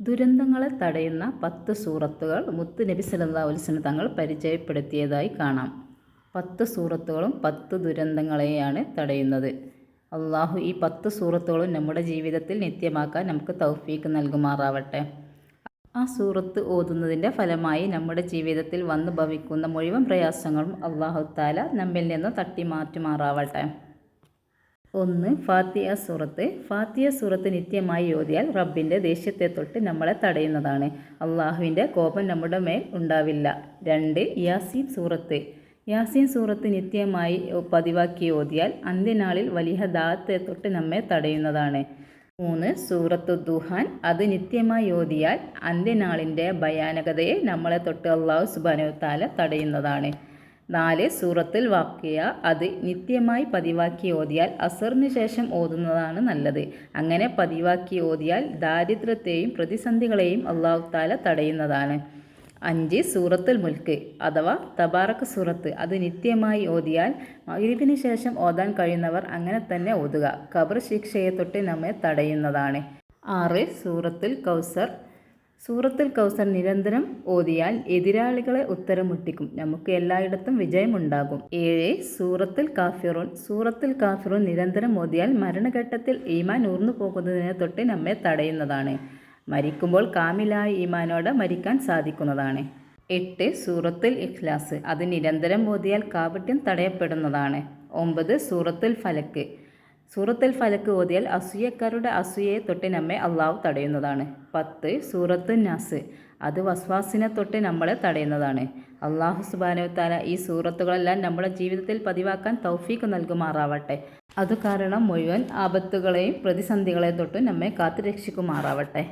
ദുരന്തങ്ങളെ തടയുന്ന പത്ത് സൂറത്തുകൾ മുത്ത് നബി അലൈഹി വസല്ലം തങ്ങൾ പരിചയപ്പെടുത്തിയതായി കാണാം. പത്ത് സൂറത്തുകളും പത്ത് ദുരന്തങ്ങളെയാണ് തടയുന്നത്. അള്ളാഹു ഈ പത്ത് സൂറത്തുകളും നമ്മുടെ ജീവിതത്തിൽ നിത്യമാക്കാൻ നമുക്ക് തൗഫീക്ക് നൽകുമാറാവട്ടെ. ആ സൂറത്ത് ഓതുന്നതിന്റെ ഫലമായി നമ്മുടെ ജീവിതത്തിൽ വന്നു ഭവിക്കുന്ന മുഴുവൻ പ്രയാസങ്ങളും അള്ളാഹു താല നമ്മിൽ നിന്ന് തട്ടി മാറ്റുമാറാവട്ടെ ഒന്ന് ഫാത്തിയ സൂറത്ത്. ഫാത്തിയ സൂറത്ത് നിത്യമായി ഓതിയാൽ റബ്ബിന്റെ ദേഷ്യത്തെ തൊട്ട് നമ്മളെ തടയുന്നതാണ്. അള്ളാഹുവിന്റെ കോപം നമ്മുടെ മേൽ ഉണ്ടാവില്ല. രണ്ട് യാസീൻ സൂറത്ത്. യാസീൻ സൂറത്ത് നിത്യമായി പതിവാക്കി ഓതിയാൽ അന്ത്യനാളിൽ വലിയ ദാത്തെ തൊട്ട് നമ്മെ തടയുന്നതാണ്. മൂന്ന് സൂറത്ത് ദുഹാൻ. അത് നിത്യമായി ഓതിയാൽ അന്ത്യനാളിന്റെ ഭയാനകതയെ നമ്മളെ തൊട്ട് അള്ളാഹു സുബാനു താല തടയുന്നതാണ്. നാല് സൂറത്തിൽ വാക്കിയ. അത് നിത്യമായി പതിവാക്കി ഓതിയാൽ അസറിന് ശേഷം ഓതുന്നതാണ് നല്ലത്. അങ്ങനെ പതിവാക്കി ഓതിയാൽ ദാരിദ്ര്യത്തെയും പ്രതിസന്ധികളെയും അള്ളാഹു താല തടയുന്നതാണ്. അഞ്ച് സൂറത്തുൽ മുൽക്ക് അഥവാ തബാറക്ക് സൂറത്ത്. അത് നിത്യമായി ഓതിയാൽ മഗ്രിബിന് ശേഷം ഓതാൻ കഴിയുന്നവർ അങ്ങനെ തന്നെ ഓതുക. കബർ ശിക്ഷയെ തൊട്ട് നമ്മെ തടയുന്നതാണ്. ആറ് സൂറത്തുൽ കൗസർ. സൂറത്തുൽ കൗസർ നിരന്തരം ഓതിയാൽ എതിരാളികളെ ഉത്തരം മുട്ടിക്കും നമുക്ക് എല്ലായിടത്തും വിജയമുണ്ടാകും. ഏഴ് സൂറത്തുൽ കാഫിറൂൻ. സൂറത്തുൽ കാഫിറൂൻ നിരന്തരം ഓതിയാൽ മരണഘട്ടത്തിൽ ഈമാൻ ഊർന്നു പോകുന്നതിനെ തൊട്ട് നമ്മെ തടയുന്നതാണ്. മരിക്കുമ്പോൾ കാമിലായ ഈമാനോടെ മരിക്കാൻ സാധിക്കുന്നതാണ്. എട്ട് സൂറത്തുൽ ഇഖ്ലാസ്. അത് നിരന്തരം ഓതിയാൽ കാപട്യം തടയപ്പെടുന്നതാണ്. ഒമ്പത് സൂറത്തുൽ ഫലക്ക്. സൂറത്തുൽ ഫലക്ക് ഓതിയാൽ അസൂയക്കാരുടെ അസൂയയെ തൊട്ട് നമ്മെ അള്ളാഹു തടയുന്നതാണ്. പത്ത് സൂറത്തു നാസ്. അത് വസ്വാസിനെ തൊട്ട് നമ്മളെ തടയുന്നതാണ്. അള്ളാഹു സുബാനുത്താല ഈ സൂറത്തുകളെല്ലാം നമ്മുടെ ജീവിതത്തിൽ പതിവാക്കാൻ തൗഫീക്ക് നൽകുമാറാവട്ടെ. അത് കാരണം മുഴുവൻ ആപത്തുകളെയും പ്രതിസന്ധികളെ തൊട്ടും നമ്മെ കാത്തുരക്ഷിക്കുമാറാവട്ടെ.